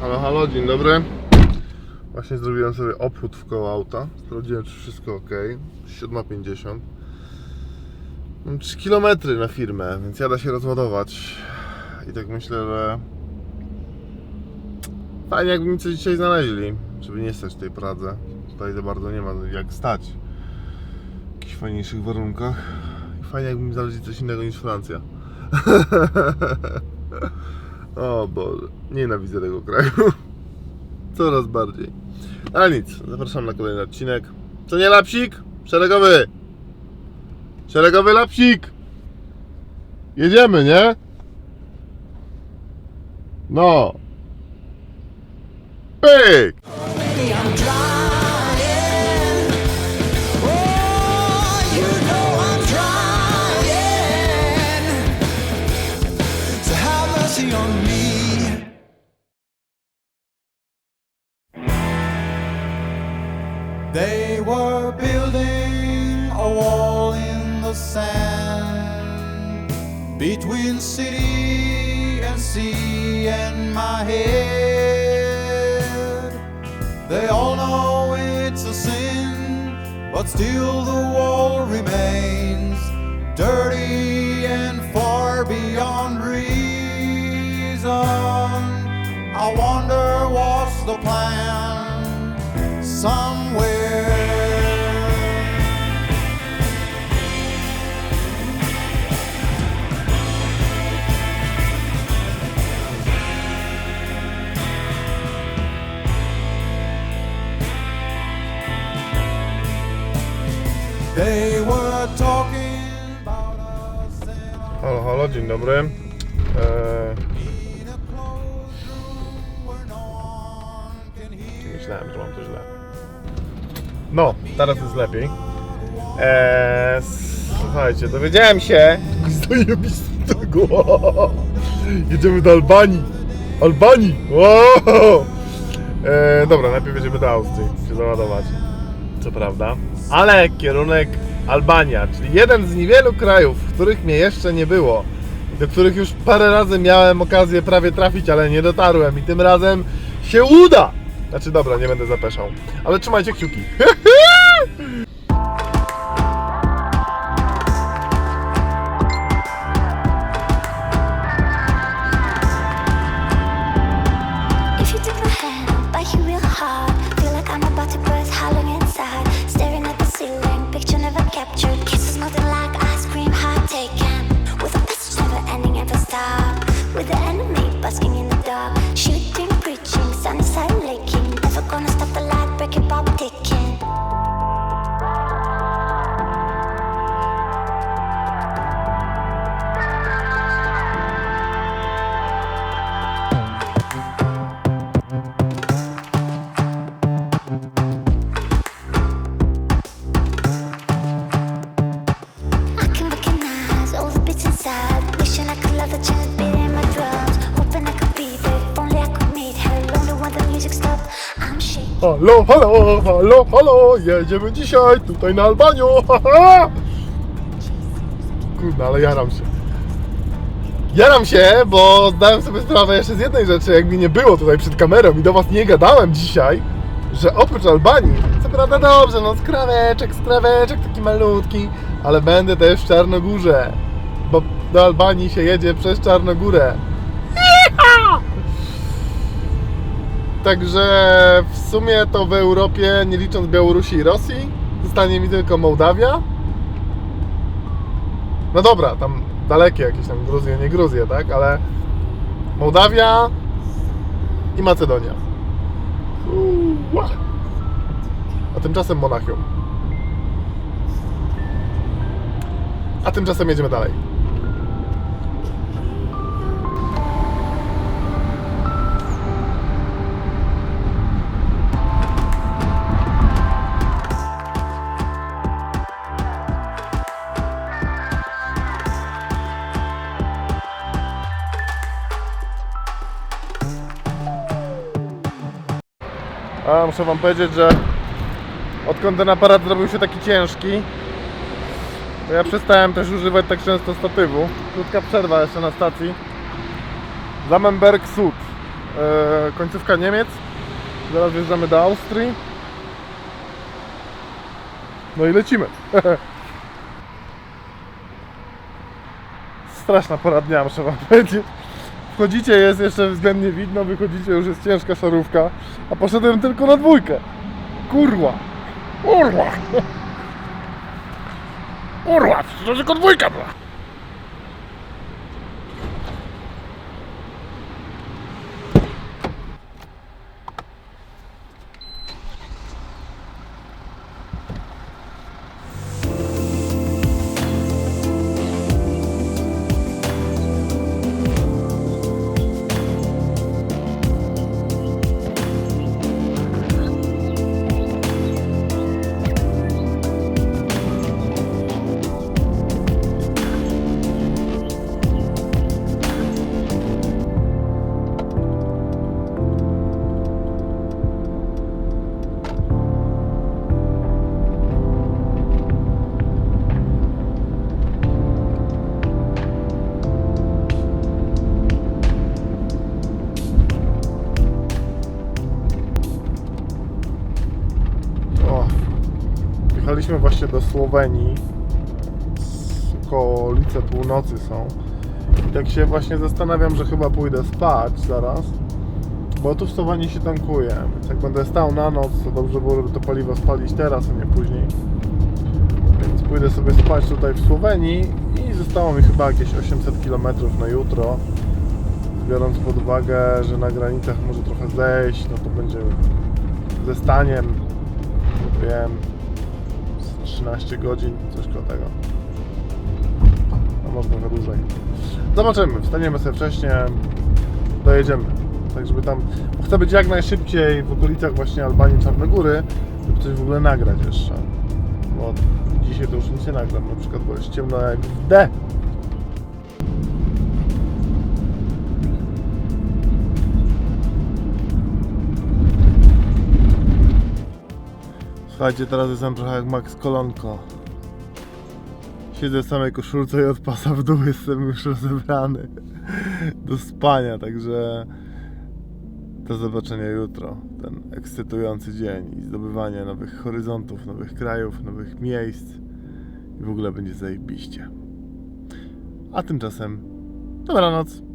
Halo, halo, dzień dobry. Właśnie zrobiłem sobie obchód w koło auta. Sprawdziłem, czy wszystko ok. 7.50. Mam 3 km na firmę, więc jada się rozładować. I tak myślę, że fajnie jakby mi coś dzisiaj znaleźli, żeby nie stać w tej Pradze. Tutaj za bardzo nie ma jak stać w jakichś fajniejszych warunkach. I fajnie jakby mi znaleźli coś innego niż Francja. O Boże, nienawidzę tego kraju. Coraz bardziej. Ale nic, zapraszam na kolejny odcinek. Co nie lapsik? Szeregowy! Szeregowy lapsik! Jedziemy, nie? No! Pyk! They were building a wall in the sand between city and sea and my head. They all know it's a sin, but still the wall remains dirty and far beyond reason. I wonder what's the plan somewhere. They were talking about us and Halo, halo, dzień dobry. Eee, no myślałem, że mam to źle. No, teraz jest lepiej. Eee, słuchajcie, dowiedziałem się. Zajebistego. Jedziemy do Albanii. Albanii! Wow! Eee, dobra, najpierw jedziemy do Austrii się załadować. Co prawda. Ale kierunek Albania, czyli jeden z niewielu krajów, w których mnie jeszcze nie było. Do których już parę razy miałem okazję prawie trafić, ale nie dotarłem i tym razem się uda! Znaczy dobra, nie będę zapeszał. Ale trzymajcie kciuki. If you my hand, you real hard. Feel like I'm about to burst, howling Staring at the ceiling, picture never captured. Kisses nothing like ice cream, heart taken. With a message never ending, never stop. With the enemy basking in Halo, halo, halo, halo, jedziemy dzisiaj tutaj na Albanię. Kurde, ale jaram się. Jaram się, bo zdałem sobie sprawę jeszcze z jednej rzeczy, jak mi nie było tutaj przed kamerą i do was nie gadałem dzisiaj, że oprócz Albanii, co prawda dobrze, no skraweczek, skraweczek taki malutki, ale będę też w Czarnogórze, bo do Albanii się jedzie przez Czarnogórę. Także w sumie to w Europie, nie licząc Białorusi i Rosji, zostanie mi tylko Mołdawia. No dobra, tam dalekie jakieś tam Gruzje, nie Gruzje, tak? Ale Mołdawia i Macedonia. A tymczasem Monachium. A tymczasem jedziemy dalej. A muszę wam powiedzieć, że odkąd ten aparat zrobił się taki ciężki, to ja przestałem też używać tak często statywu. Krótka przerwa jeszcze na stacji. Zamenberg Sud. e, końcówka Niemiec. Zaraz wjeżdżamy do Austrii. No i lecimy. Straszna pora dnia, muszę wam powiedzieć. Wchodzicie, jest jeszcze względnie widno, wychodzicie, już jest ciężka szarówka, a poszedłem tylko na dwójkę. Kurwa! Kurwa! Kurwa! To tylko dwójka była! Jechaliśmy właśnie do Słowenii. Okolice północy są. I tak się właśnie zastanawiam, że chyba pójdę spać zaraz. Bo tu w Słowenii się tankuje. Więc jak będę stał na noc, to dobrze byłoby to paliwo spalić teraz, a nie później. Więc pójdę sobie spać tutaj w Słowenii i zostało mi chyba jakieś 800 km na jutro. Biorąc pod uwagę, że na granicach może trochę zejść, no to będzie ze staniem wiem, 13 godzin, coś koło tego. A może trochę dłużej. Zobaczymy, wstaniemy sobie wcześniej, dojedziemy. Tak, żeby tam, bo chcę być jak najszybciej w okolicach właśnie Albanii, Czarnogóry, żeby coś w ogóle nagrać jeszcze. Bo dzisiaj to już nic nie nagram, na przykład, bo jest ciemno jak w D. Słuchajcie, teraz jestem trochę jak Max Kolonko. Siedzę w samej koszulce i od pasa w dół jestem już rozebrany do spania, także do zobaczenia jutro. Ten ekscytujący dzień i zdobywanie nowych horyzontów, nowych krajów, nowych miejsc i w ogóle będzie zajebiście. A tymczasem dobranoc.